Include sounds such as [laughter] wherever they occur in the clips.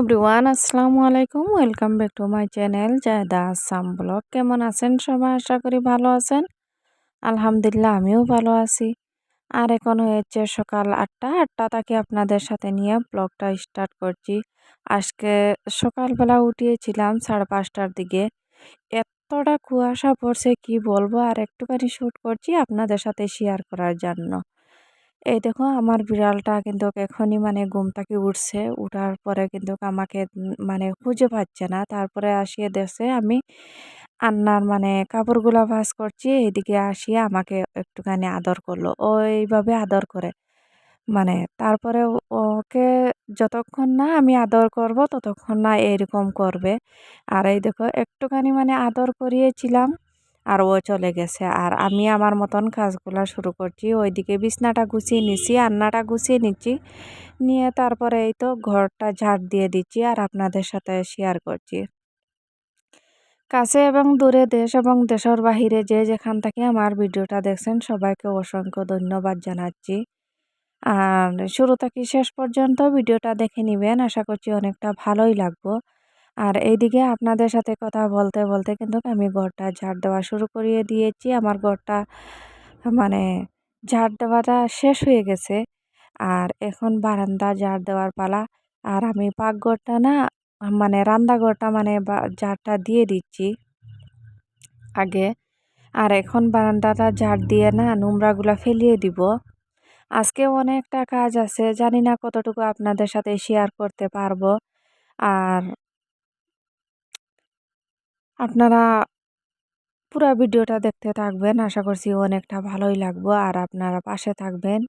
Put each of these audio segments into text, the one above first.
Everyone, আসসালামু আলাইকুম। Welcome back to my channel জায়দা Assam blog. কেমন আছেন সবাই? আশা করি ভালো আছেন। আলহামদুলিল্লাহ, আমিও ভালো আছি। আর এখন হয়েছে সকাল আটটা। আটটা থেকে আপনাদের সাথে নিয়ে ব্লগটা স্টার্ট করছি। আজকে সকালবেলা উঠিয়েছিলাম সাড়ে পাঁচটার দিকে। এতটা কুয়াশা পড়ছে, কি বলব? আর একটুখানি শ্যুট করছি আপনাদের সাথে শেয়ার করার জন্য। এই দেখো আমার বিড়ালটা কিন্তু এখনই মানে ঘুম থেকে উঠছে। উঠার পরে কিন্তু আমাকে মানে খুঁজে পাচ্ছে না। তারপরে আসিয়ে দেখছে আমি আন্নার মানে কাপড়গুলো ভাস করছি। এইদিকে আসিয়ে আমাকে একটুখানি আদর করল। ও এইভাবে আদর করে। মানে তারপরে ওকে যতক্ষণ না আমি আদর করব, ততক্ষণ না এরকম করবে। আর এই দেখো একটুখানি মানে আদর করিয়েছিলাম। আর ও চলে গেছে। আর আমি আমার মতন কাজগুলো শুরু করছি। ওইদিকে বিছনাটা গুছিয়ে নিচ্ছি রান্নাটা গুছিয়ে নিচ্ছি। নিয়ে তারপরে এই তো ঘরটা ঝাড় দিয়ে দিচ্ছি আর আপনাদের সাথে শেয়ার করছি। কাছে এবং দূরে দেশ এবং দেশের বাহিরে যে যেখান থেকে আমার ভিডিওটা দেখছেন সবাইকে অসংখ্য ধন্যবাদ জানাচ্ছি। আর শুরু থেকে শেষ পর্যন্ত ভিডিওটা দেখে নেবেন। আশা করছি অনেকটা ভালোই লাগবো। আর এইদিকে আপনাদের সাথে কথা বলতে বলতে কিন্তু আমি ঘরটা ঝাড় দেওয়া শুরু করিয়ে দিয়েছি। আমার ঘরটা মানে ঝাড় দেওয়াটা শেষ হয়ে গেছে। আর এখন বারান্দা ঝাড় দেওয়ার পালা। আর আমি পাকঘরটা না মানে রান্নাঘরটা মানে ঝাড়টা দিয়ে দিচ্ছি আগে। আর এখন বারান্দাটা ঝাড় দিয়ে না নোংরাগুলো ফেলিয়ে দিব। আজকে অনেকটা কাজ আছে। জানি না কতটুকু আপনাদের সাথে শেয়ার করতে পারব। আর আপনারা পুরো ভিডিওটা দেখতে থাকবেন। আশা করছি অনেকটা ভালোই লাগবো। আর আপনারা পাশে থাকবেন।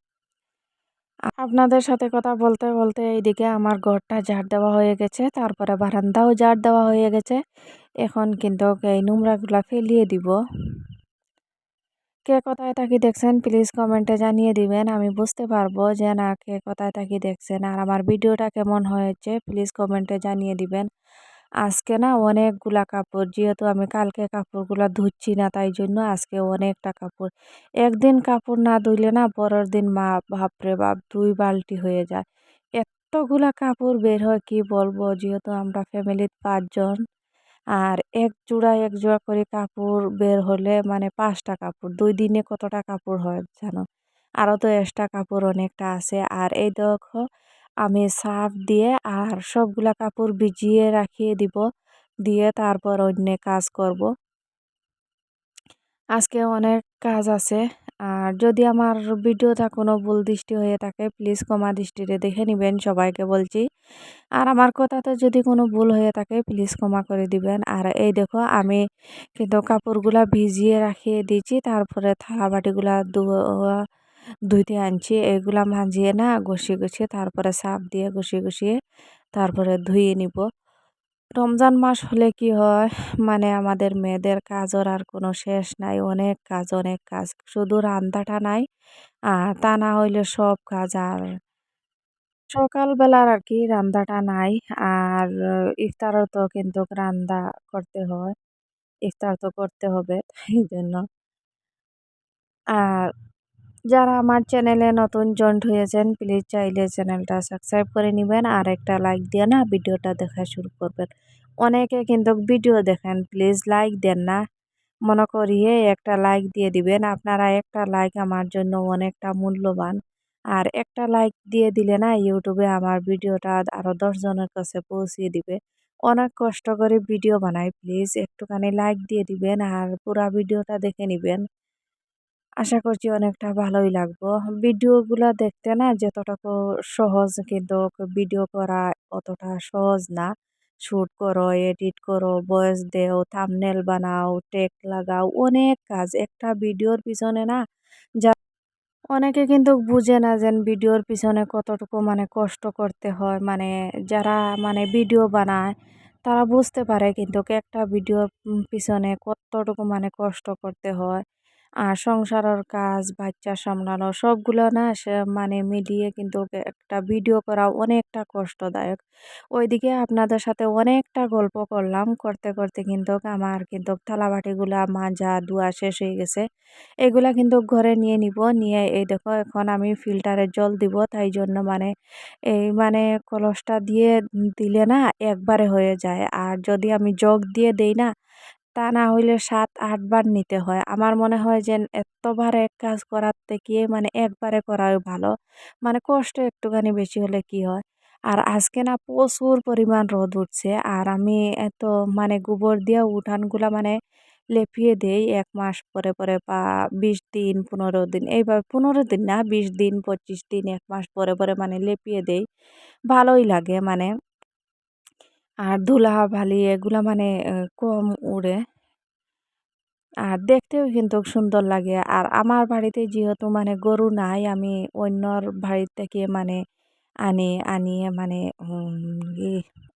আপনাদের সাথে কথা বলতে বলতে এইদিকে আমার ঘরটা ঝাড় দেওয়া হয়ে গেছে। তারপরে বারান্দাও ঝাড় দেওয়া হয়ে গেছে। এখন কিন্তু এই নোংরাগুলা ফেলিয়ে দিব। কে কোথায় থাকি দেখছেন প্লিজ কমেন্টে জানিয়ে দিবেন। আমি বুঝতে পারব যে না, কে কোথায় থাকি দেখছেন। আর আমার ভিডিওটা কেমন হয়েছে প্লিজ কমেন্টে জানিয়ে দিবেন। আজকে না অনেকগুলা কাপড়, যেহেতু আমি কালকে কাপড়গুলো ধুচ্ছি না, তাই জন্য আজকে অনেকটা কাপড়। একদিন কাপড় না ধুইলে না পরের দিন মা, বাপরে বাপ, দুই বালতি হয়ে যায়। এতগুলা কাপড় বের হয়, কি বলব? যেহেতু আমরা ফ্যামিলির পাঁচজন, আর এক জোড়া এক জোড়া করে কাপড় বের হলে মানে পাঁচটা কাপড়, দুই দিনে কতটা কাপড় হয় জানো? আরও তো এক্সট্রা কাপড় অনেকটা আছে। আর এই দেখো আমি সার্ফ দিয়ে আর সবগুলা কাপড় ভিজিয়ে রাখিয়ে দিব, দিয়ে তারপর অন্য কাজ করব। আজকে অনেক কাজ আছে, আর যদি আমার ভিডিওটা কোনো ভুল দৃষ্টি হয়ে থাকে প্লিজ কমা দৃষ্টিতে দেখে নেবেন, সবাইকে বলছি। আর আমার কথাতে যদি কোনো ভুল হয়ে থাকে প্লিজ ক্ষমা করে দিবেন। আর এই দেখো, আমি কিন্তু কাপড়গুলা ভিজিয়ে রাখিয়ে দিয়েছি, তারপরে থালা বাটিগুলা ধোয়া ধুইতে আনছি, এগুলা মাজিয়ে না ঘষিয়ে ঘষিয়ে তারপরে সাপ দিয়ে ঘষিয়ে ঘষিয়ে তারপরে ধুয়ে নিব। রমজান মাস হলে কি হয় মানে আমাদের মেয়েদের কাজের আর কোনো শেষ নাই, অনেক কাজ অনেক কাজ। শুধু রান্নাটা নাই আর তা না হইলে সব কাজ আর সকালবেলার আর কি রান্নাটা নাই। আর ইফতারও তো কিন্তু রান্না করতে হয়, ইফতার তো করতে হবে তাই জন্য। আর যারা আমার চ্যানেলে নতুন জয়েন্ট হয়েছেন প্লিজ চাইলে চ্যানেলটা সাবস্ক্রাইব করে নেবেন আর একটা লাইক দিয়ে না ভিডিওটা দেখা শুরু করবেন। অনেকে কিন্তু ভিডিও দেখেন প্লিজ লাইক দেন না। মনে করিয়ে একটা লাইক দিয়ে দিবেন। আপনারা একটা লাইক আমার জন্য অনেকটা মূল্যবান। আর একটা লাইক দিয়ে দিলে না ইউটিউবে আমার ভিডিওটা আরও দশজনের কাছে পৌঁছিয়ে দিবে। অনেক কষ্ট করে ভিডিও বানাই প্লিজ একটুখানি লাইক দিয়ে দিবেন আর পুরা ভিডিওটা দেখে নেবেন। আশা করছি অনেকটা ভালোই লাগবো। ভিডিওগুলো দেখতে না যতটুকু সহজ কিন্তু ভিডিও করা অতটা সহজ না। শ্যুট করো, এডিট করো, ভয়েস দেও থামনেল বানাও টেক লাগাও, অনেক কাজ। একটা ভিডিওর পিছনে না যা অনেকে কিন্তু বুঝে না যেন ভিডিওর পিছনে কতটুকু মানে কষ্ট করতে হয়। মানে যারা মানে ভিডিও বানায়, তারা বুঝতে পারে কিন্তু একটা ভিডিওর পিছনে কতটুকু মানে কষ্ট করতে হয়। আর সংসারের কাজ, বাচ্চা সামলানো, সবগুলো না সে মানে মিলিয়ে কিন্তু একটা ভিডিও করা অনেকটা কষ্টদায়ক। ওইদিকে আপনাদের সাথে অনেকটা গল্প করলাম। করতে করতে কিন্তু আমার কিন্তু থালাবাটিগুলা মাজা, ধোয়া শেষ হয়ে গেছে। এগুলা কিন্তু ঘরে নিয়ে নিব। নিয়ে এই দেখো, এখন আমি ফিল্টারের জল দিব। তাই জন্য মানে এই মানে কলসটা দিয়ে দিলে না একবারে হয়ে যায়। আর যদি আমি জগ দিয়ে দেই না তা না হইলে সাত আটবার নিতে হয়। আমার মনে হয় যে এতবার এক কাজ করার থেকে মানে একবারে করাই ভালো। মানে কষ্ট একটুখানি বেশি হলে কি হয়? আর আজকে না প্রচুর পরিমাণ রোদ উঠছে আর আমি এত মানে গোবর দিয়ে উঠানগুলা মানে লেপিয়ে দেই এক মাস পরে পরে বা বিশ দিন, পনেরো দিন, এইভাবে পনেরো দিন না, বিশ দিন, পঁচিশ দিন, এক মাস পরে পরে মানে লেপিয়ে দেই। ভালোই লাগে মানে। আর ধুলাবালি এগুলা মানে কম উড়ে। আর দেখতেও কিন্তু সুন্দর লাগে। আর আমার বাড়িতে যেহেতু মানে গরু নাই, আমি অন্যর বাড়ি থেকে মানে আনি, আনিয়ে মানে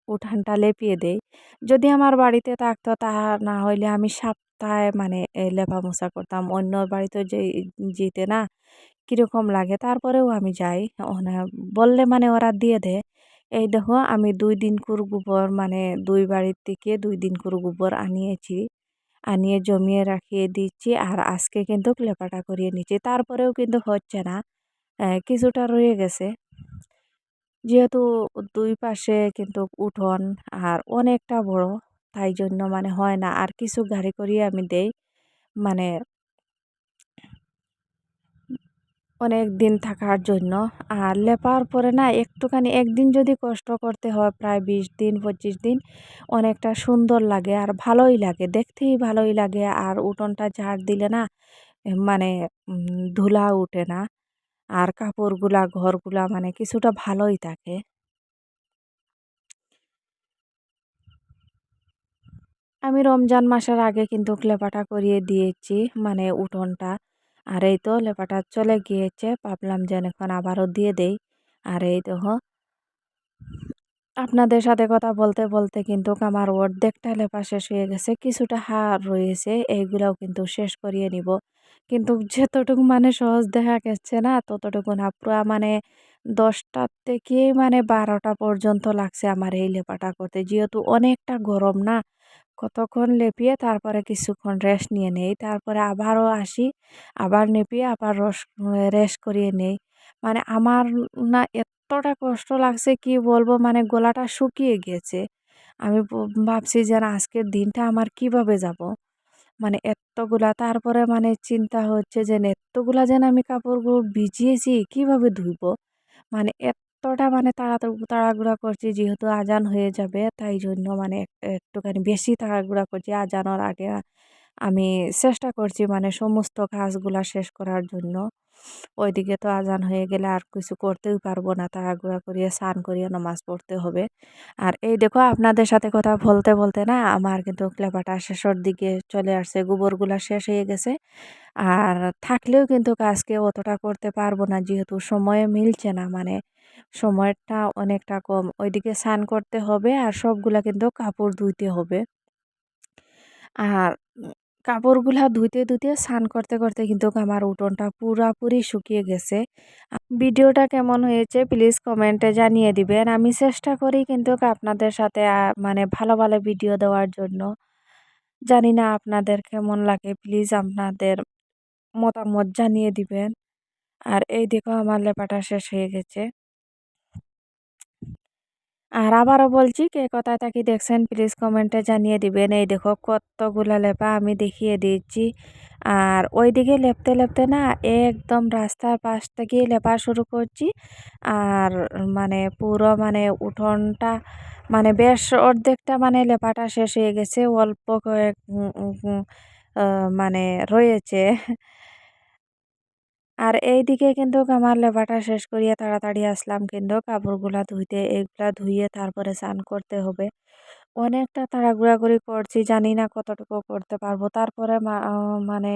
উঠানটা লেপিয়ে দেই। যদি আমার বাড়িতে থাকতো তা না হইলে আমি সপ্তাহে মানে লেপা মোছা করতাম। অন্য বাড়িতে যে, যেতে না কীরকম লাগে, তারপরেও আমি যাই। বললে মানে ওরা দিয়ে দেয়। এই দেখো, আমি দুই দিন করে গোবর মানে দুই বাড়ির থেকে দুই দিন করে গোবর আনিয়েছি। আনিয়ে জমিয়ে রাখিয়ে দিচ্ছি আর আজকে কিন্তু লেপাটা করিয়ে নিচ্ছি। তারপরেও কিন্তু হচ্ছে না কিছুটা রয়ে গেছে। যেহেতু দুই পাশে কিন্তু উঠোন আর অনেকটা বড়, তাই জন্য মানে হয় না। আর কিছু গাড়ি করিয়ে আমি দেই মানে অনেক দিন থাকার জন্য। আর লেপার পরে না, একটুখানি একদিন যদি কষ্ট করতে হয়, প্রায় বিশ দিন, পঁচিশ দিন, অনেকটা সুন্দর লাগে আর ভালোই লাগে, দেখতেই ভালোই লাগে। আর উঠোনটা ঝাড় দিলে না মানে ধুলা উঠে না। আর কাপড়গুলা, ঘরগুলা মানে কিছুটা ভালোই থাকে। আমি রমজান মাসের আগে কিন্তু লেপাটা করিয়ে দিয়েছি মানে উঠোনটা। আর এই তো লেপাটা চলে গিয়েছে, ভাবলাম যেন এখন আবারও দিয়ে দেই। আর এই দেখো। আপনাদের সাথে কথা বলতে বলতে কিন্তু আমার অর্ধেকটা লেপা শেষ হয়ে গেছে, কিছুটা হার রয়েছে, এইগুলাও কিন্তু শেষ করিয়ে নিব। কিন্তু যতটুকু মানে সহজ দেখা গেছে না, ততটুকু না, পুরা মানে দশটার থেকে মানে বারোটা পর্যন্ত লাগছে আমার এই লেপাটা করতে। যেহেতু অনেকটা গরম না কতক্ষণ লেপিয়ে তারপরে কিছুক্ষণ রেস্ট নিয়ে নেই। তারপরে আবারও আসি, আবার নেপিয়ে আবার রস রেস্ট করিয়ে নেই। মানে আমার না এতটা কষ্ট লাগছে কি বলব মানে গলাটা শুকিয়ে গিয়েছে। আমি ভাবছি যেন আজকের দিনটা আমার কীভাবে যাব? মানে এতগুলা, তারপরে মানে চিন্তা হচ্ছে যে, এতগুলা যেন আমি কাপড়গুলো ভিজিয়েছি, কীভাবে ধুইব? মানে এতটা মানে তাড়াতাড়ি তাড়াগুড়া করছি যেহেতু আজান হয়ে যাবে, তাই জন্য মানে একটুখানি বেশি তাড়াগুড়া করছি। আজানোর আগে আমি চেষ্টা করছি মানে সমস্ত কাজগুলা শেষ করার জন্য। ওইদিকে তো আজান হয়ে গেলে আর কিছু করতেই পারব না। তাড়াগুড়া করিয়ে, স্নান করিয়ে নামাজ পড়তে হবে। আর এই দেখো আপনাদের সাথে কথা বলতে বলতে না আমার কিন্তু ক্লেপাটা শেষের দিকে চলে আসছে, গোবরগুলা শেষ হয়ে গেছে। আর থাকলেও কিন্তু কাজকে অতটা করতে পারব না, যেহেতু সময়ে মিলছে না। মানে সময়টা অনেকটা কম। ওইদিকে স্নান করতে হবে আর সবগুলা কিন্তু কাপড় ধুইতে হবে। আর কাপড়গুলা ধুইতে ধুইতে, স্নান করতে করতে কিন্তু আমার উঠোনটা পুরাপুরি শুকিয়ে গেছে। ভিডিওটা কেমন হয়েছে প্লিজ কমেন্টে জানিয়ে দিবেন। আমি চেষ্টা করি কিন্তু আপনাদের সাথে মানে ভালো ভালো ভিডিও দেওয়ার জন্য। জানি না আপনাদের কেমন লাগে প্লিজ আপনাদের মতামত জানিয়ে দিবেন। আর এই দেখো আমার লেপাটা শেষ হয়ে গেছে। আর আবারও বলছি, কে কোথায় থাকি দেখছেন প্লিজ কমেন্টে জানিয়ে দিবেন। এই দেখো, কতগুলা লেপা আমি দেখিয়ে দিচ্ছি আর ওইদিকে লেপতে লেপতে না একদম রাস্তার পাশ থেকেই লেপা শুরু করছি। আর মানে পুরো মানে উঠোনটা মানে বেশ অর্ধেকটা মানে লেপাটা শেষ হয়ে গেছে, অল্প কয়েক মানে রয়েছে। আর এইদিকে কিন্তু আমার লেবাটা শেষ করিয়ে তাড়াতাড়ি আসলাম কিন্তু কাপড়গুলা ধুইতে এইগুলা ধুইয়ে তারপরে স্নান করতে হবে। অনেকটা তাড়াগুড়া করে করছি জানি না কতটুকু করতে পারব। তারপরে মানে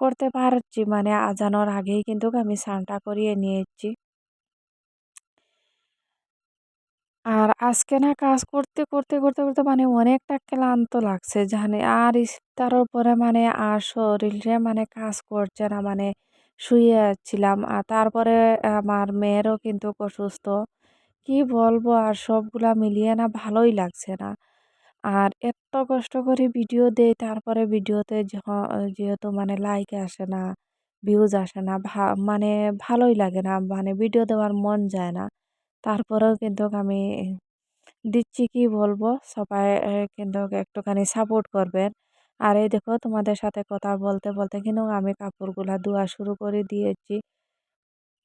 করতে পারছি মানে আজানোর আগেই কিন্তু আমি স্নানটা করিয়ে নিয়েছি। আর আজকে না কাজ করতে, করতে, করতে, করতে মানে অনেকটা ক্লান্ত লাগছে জানে। আর ইফতারের পরে মানে আর শরীরে মানে কাজ করছে না মানে শুয়ে ছিলাম। আর তারপরে আমার মেয়েরও কিন্তু অসুস্থ। কি বলব আর সবগুলা মিলিয়ে না ভালোই লাগছে না। আর এত কষ্ট করে ভিডিও দেই তারপরে ভিডিওতে যেহেতু মানে লাইক আসে না, ভিউজ আসে না মানে ভালোই লাগে না। মানে ভিডিও দেওয়ার মন যায় না। তারপরেও কিন্তু আমি দিচ্ছি কি বলব সবাই কিন্তু একটুখানি সাপোর্ট করবেন। আর এই দেখো তোমাদের সাথে কথা বলতে, বলতে কিন্তু আমি কাপড়গুলা ধোয়া শুরু করে দিয়েছি।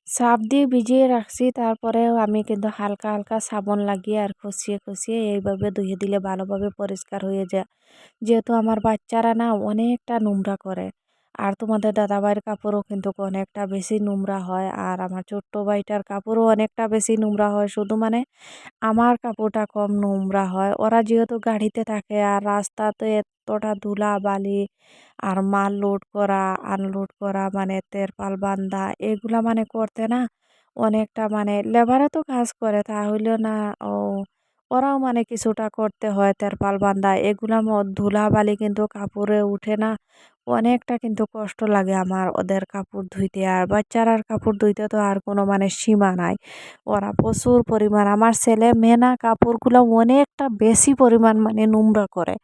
সাপ দিয়ে ভিজিয়ে রাখছি তারপরেও আমি কিন্তু হালকা, হালকা সাবন লাগিয়ে আর খসিয়ে, খসিয়ে এইভাবে ধুয়ে দিলে ভালোভাবে পরিষ্কার হয়ে যায়। যেহেতু আমার বাচ্চারা না অনেকটা নোংরা করে। আর তোমাদের দাদাভাইয়ের কাপড়ও কিন্তু অনেকটা বেশি নোংরা হয়। আর আমার ছোট্ট ভাইটার কাপড়ও অনেকটা বেশি নোংরা হয়। শুধু মানে আমার কাপড়টা কম নোংরা হয়। ওরা যেহেতু গাড়িতে থাকে আর রাস্তাতে এতটা ধুলা বালি আর মাল লোড করা, আনলোড করা মানে তেরপাল বান্ধা এগুলা মানে করতে না অনেকটা মানে লেবারও তো কাজ করে তাহলেও না ও ওরাও মানে কিছুটা করতে হয় তেরপাল বান্ধা এগুলা ধুলাবালি কিন্তু কাপড়ে উঠে না অনেকটা কিন্তু কষ্ট লাগে আমার ওদের কাপড় ধুইতে। আর বাচ্চারার কাপড় ধুইতে তো আর কোনো মানে সীমা নাই। ওরা প্রচুর পরিমাণ, আমার ছেলে মেয়ে না কাপড়গুলো অনেকটা বেশি পরিমাণ মানে নোংরা করে।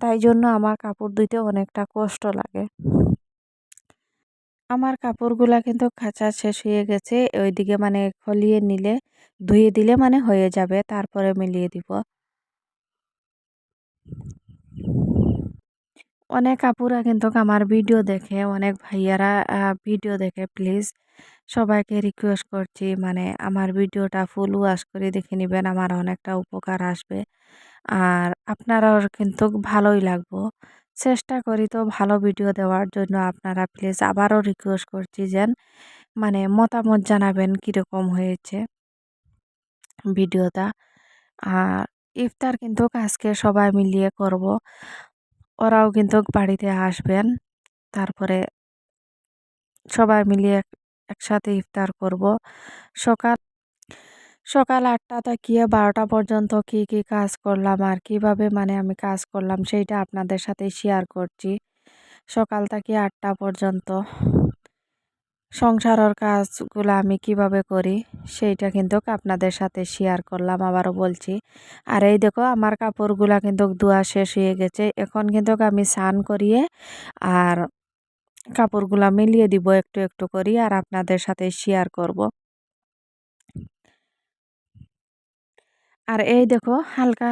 তাই জন্য আমার কাপড় ধুইতে অনেকটা কষ্ট লাগে। আমার কাপড়গুলা কিন্তু খাঁচা শেষ হয়ে গেছে, ওইদিকে মানে খলিয়ে নিলে, ধুয়ে দিলে মানে হয়ে যাবে, তারপরে মিলিয়ে দিব। অনেক আপুরা কিন্তু আমার ভিডিও দেখে, অনেক ভাইয়ারা ভিডিও দেখে, প্লিজ সবাইকে রিকোয়েস্ট করছি মানে আমার ভিডিওটা ফুল ওয়াশ করে দেখে নেবেন, আমার অনেকটা উপকার আসবে। আর আপনারাও কিন্তু ভালোই লাগবো। চেষ্টা করি তো ভালো ভিডিও দেওয়ার জন্য আপনারা প্লিজ আবারও রিকোয়েস্ট করছি যেন মানে মতামত জানাবেন কীরকম হয়েছে ভিডিওটা। আর ইফতার কিন্তু আজকে সবাই মিলিয়ে করব। ওরাও কিন্তু বাড়িতে আসবেন। তারপরে সবাই মিলিয়ে একসাথে ইফতার করব। সকাল সকাল আটটা থেকে বারোটা পর্যন্ত কি কি কাজ করলাম আর কীভাবে মানে আমি কাজ করলাম, সেইটা আপনাদের সাথে শেয়ার করছি। সকাল থেকে আটটা পর্যন্ত। সংসারের কাজগুলো আমি কীভাবে করি, সেইটা কিন্তু আপনাদের সাথে শেয়ার করলাম, আবারও বলছি। আর এই দেখো, আমার কাপড়গুলা কিন্তু ধোয়া শেষ হয়ে গেছে। এখন কিন্তু আমি স্নান করিয়ে আর কাপড়গুলা মিলিয়ে দিব একটু একটু করি আর আপনাদের সাথে শেয়ার করব। আর এই দেখো, হালকা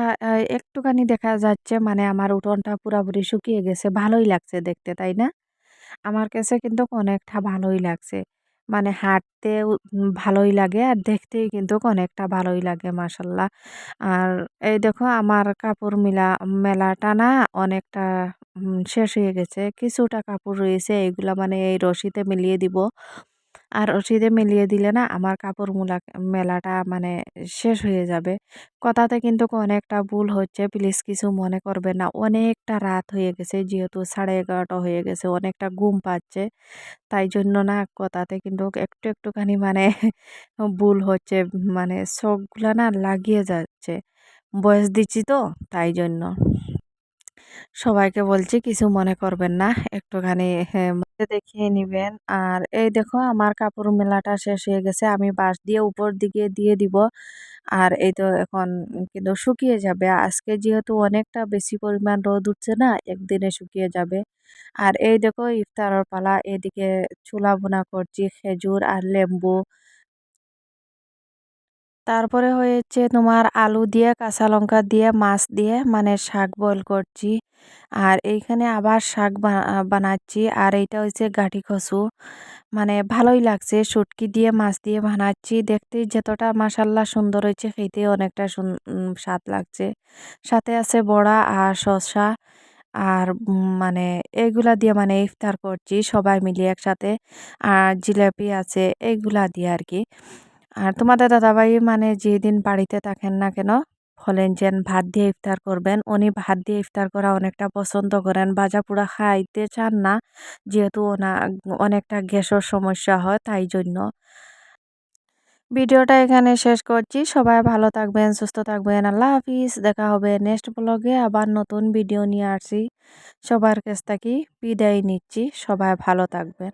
একটুখানি দেখা যাচ্ছে মানে আমার উঠোনটা পুরাপুরি শুকিয়ে গেছে। ভালোই লাগছে দেখতে, তাই না? আমার কাছে কিন্তু অনেকটা ভালোই লাগছে। মানে হাঁটতে ভালোই লাগে আর দেখতেই কিন্তু অনেকটা ভালোই লাগে মাসাল্লাহ আর এই দেখো আমার কাপড় মেলা, মেলাটা না অনেকটা শেষ হয়ে গেছে। কিছুটা কাপড় রয়েছে এইগুলা মানে এই রশিতে মিলিয়ে দিব। আর রশিদে মিলিয়ে দিলে না আমার কাপড় মুলা মেলাটা মানে শেষ হয়ে যাবে। কথাতে কিন্তু অনেকটা ভুল হচ্ছে, প্লিজ কিছু মনে করবে না। অনেকটা রাত হয়ে গেছে, যেহেতু সাড়ে এগারোটা হয়ে গেছে, অনেকটা ঘুম পাচ্ছে। তাই জন্য না কথাতে কিন্তু একটু একটুখানি মানে [laughs] ভুল হচ্ছে মানে শখগুলো না লাগিয়ে যাচ্ছে। বয়স দিচ্ছি তো, তাই জন্য। সবাইকে বলছি কিছু মনে করবেন না একটুখানি হ্যাঁ, দেখিয়ে নিবেন। আর এই দেখো আমার কাপড় মেলাটা শেষ হয়ে গেছে আমি বাঁশ দিয়ে উপর দিকে দিয়ে দিব। আর এই তো এখন কিন্তু শুকিয়ে যাবে। আজকে যেহেতু অনেকটা বেশি পরিমাণ রোদ উঠছে না একদিনে শুকিয়ে যাবে। আর এই দেখো ইফতারের পালা এদিকে চুলা বোনা করছি খেজুর আর লেম্বু। তারপরে হয়েছে তোমার আলু দিয়ে, কাঁচা লঙ্কা দিয়ে, মাছ দিয়ে মানে শাক বয়েল করছি। আর এইখানে আবার শাক বানাচ্ছি। আর এইটা হচ্ছে গাঠি খসু মানে ভালোই লাগছে। শুটকি দিয়ে, মাছ দিয়ে বানাচ্ছি। দেখতে যতটা মাসাল্লা সুন্দর হয়েছে, খেতে অনেকটা স্বাদ লাগছে। সাথে আছে বড়া আর শসা। আর মানে এইগুলা দিয়ে মানে ইফতার করছি সবাই মিলিয়ে একসাথে। আর জিলাপি আছে এইগুলা দিয়ে আর কি। আর তোমাদের দাদাভাই মানে যেদিন বাড়িতে থাকেন না কেন, বলেন যে ভাত দিয়ে ইফতার করবেন, উনি ভাত দিয়ে ইফতার করা অনেকটা পছন্দ করেন। ভাজা পোড়া খাইতে চান না, যেহেতু ওনা অনেকটা গ্যাসের সমস্যা হয় তাই জন্য। ভিডিওটা এখানে শেষ করছি। সবাই ভালো থাকবেন, সুস্থ থাকবেন। আল্লাহ হাফিজ। দেখা হবে নেক্সট ব্লগে আবার নতুন ভিডিও নিয়ে আসছি। সবার কাছ থেকে বিদায় নিচ্ছি। সবাই ভালো থাকবেন।